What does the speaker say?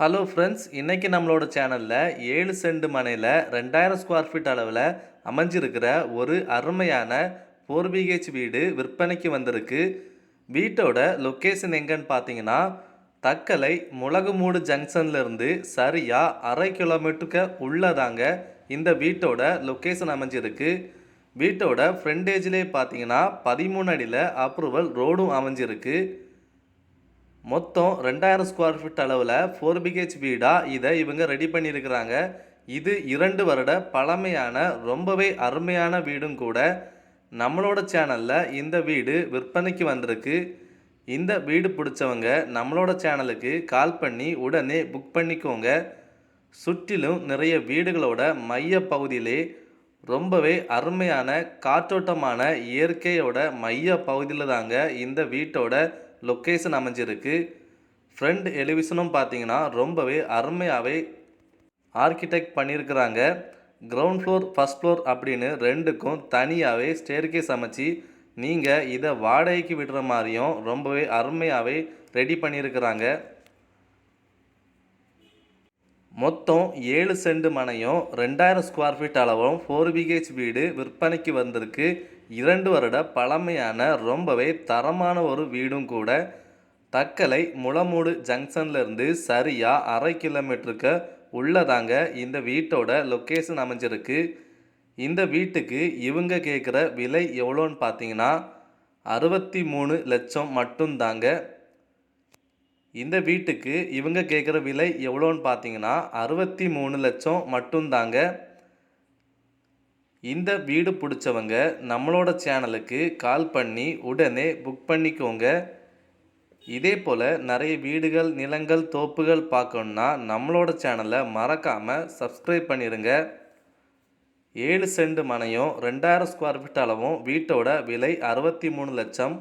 Hello friends இன்றைக்கி நம்மளோட சேனலில் ஏழு செண்டு மனையில் ரெண்டாயிரம் ஸ்கொயர் ஃபீட் அளவில் அமைஞ்சிருக்கிற ஒரு அருமையான ஃபோர் பிஹெச் வீடு விற்பனைக்கு வந்திருக்கு. வீட்டோட லொக்கேஷன் எங்கன்னு பார்த்தீங்கன்னா தக்கலை முளகுமூடு ஜங்ஷன்லேருந்து சரியாக அரை கிலோமீட்டருக்கு உள்ளே தாங்க இந்த வீட்டோட லொக்கேஷன் அமைஞ்சிருக்கு. வீட்டோட ஃப்ரண்டேஜ்லேயே பார்த்தீங்கன்னா பதிமூணு அடியில் அப்ரூவல் ரோடும் அமைஞ்சிருக்கு. மொத்தம் ரெண்டாயிரம் ஸ்கொயர் ஃபீட் அளவில் ஃபோர் பிஹெச் வீடாக இதை இவங்க ரெடி பண்ணியிருக்கிறாங்க. இது இரண்டு வருட பழமையான ரொம்பவே அருமையான வீடும் கூட நம்மளோட சேனலில் இந்த வீடு விற்பனைக்கு வந்திருக்கு. இந்த வீடு பிடிச்சவங்க நம்மளோட சேனலுக்கு கால் பண்ணி உடனே புக் பண்ணிக்கோங்க. சுற்றிலும் நிறைய வீடுகளோட மைய பகுதியிலே ரொம்பவே அருமையான காற்றோட்டமான இயற்கையோட மைய பகுதியில் தாங்க இந்த வீட்டோட லொக்கேஷன் அமைஞ்சிருக்கு. ஃப்ரண்ட் எலிவிஷனும் பார்த்தீங்கன்னா ரொம்பவே அருமையாகவே ஆர்கிடெக்ட் பண்ணியிருக்கிறாங்க. கிரவுண்ட் ஃப்ளோர் ஃபஸ்ட் ஃப்ளோர் அப்படின்னு ரெண்டுக்கும் தனியாகவே ஸ்டேர்கேஸ் அமைச்சு நீங்கள் இதை வாடகைக்கு விடுற மாதிரியும் ரொம்பவே அருமையாகவே ரெடி பண்ணியிருக்கிறாங்க. மொத்தம் ஏழு சென்ட் மனையும் ரெண்டாயிரம் ஸ்கொயர் ஃபீட் அளவும் ஃபோர் பிஹெச் வீடு விற்பனைக்கு வந்திருக்கு. இரண்டு வருட பழமையான ரொம்பவே தரமான ஒரு வீடும் கூட தக்கலை முளமூடு ஜங்ஷன்லேருந்து சரியாக அரை கிலோமீட்டருக்கு உள்ளதாங்க இந்த வீட்டோட லொக்கேஷன் அமைஞ்சிருக்கு. இந்த வீட்டுக்கு இவங்க கேட்குற விலை எவ்வளோன்னு பார்த்தீங்கன்னா அறுபத்தி மூணு லட்சம் மட்டும்தாங்க. இந்த வீட்டுக்கு இவங்க கேட்குற விலை எவ்வளோன்னு பார்த்தீங்கன்னா அறுபத்தி மூணு லட்சம் மட்டும்தாங்க. இந்த வீடு பிடிச்சவங்க நம்மளோட சேனலுக்கு கால் பண்ணி உடனே புக் பண்ணிக்கோங்க. இதே போல் நிறைய வீடுகள் நிலங்கள் தோப்புகள் பார்க்கணுன்னா நம்மளோட சேனலை மறக்காமல் சப்ஸ்கிரைப் பண்ணிடுங்க ஏழு சென்ட் மனையும் ரெண்டாயிரம் ஸ்கொயர் ஃபீட் அளவும் வீட்டோட விலை அறுபத்தி மூணு லட்சம்.